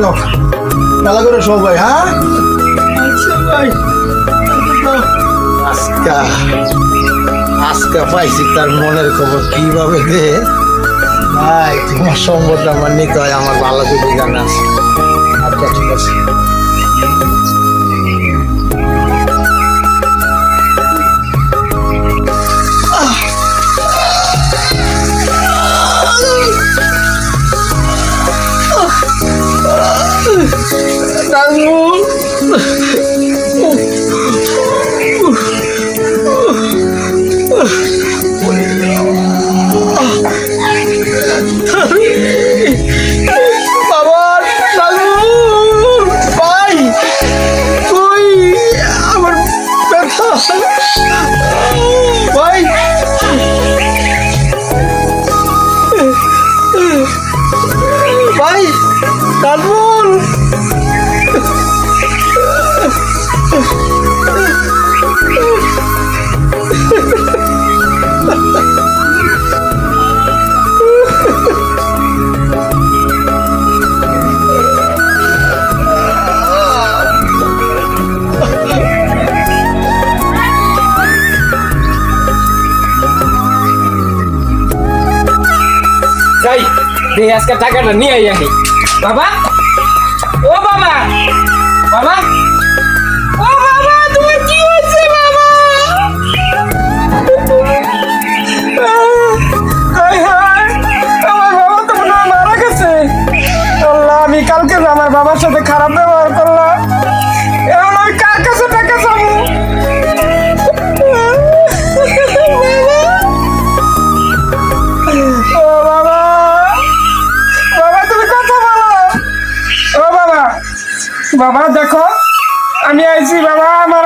খেলা করে সবাই হ্যাঁ? আজকা পাইছি তার মনের খবর কীভাবে দে ভাই, তোমার সম্পদটা আমার নিতে হয়, আমার ভালো করে জানা আছে। আচ্ছা ঠিক আছে। নাজমুল ভাই ভাই ভাই আজকে টাকাটা নিয়ে আসি বাবা? ও বাবা! বাবা? তো কালকে আমার বাবার সাথে খারাপ ব্যবহার করলাম। বাবা দেখো। আমি আইছি বাবা আমার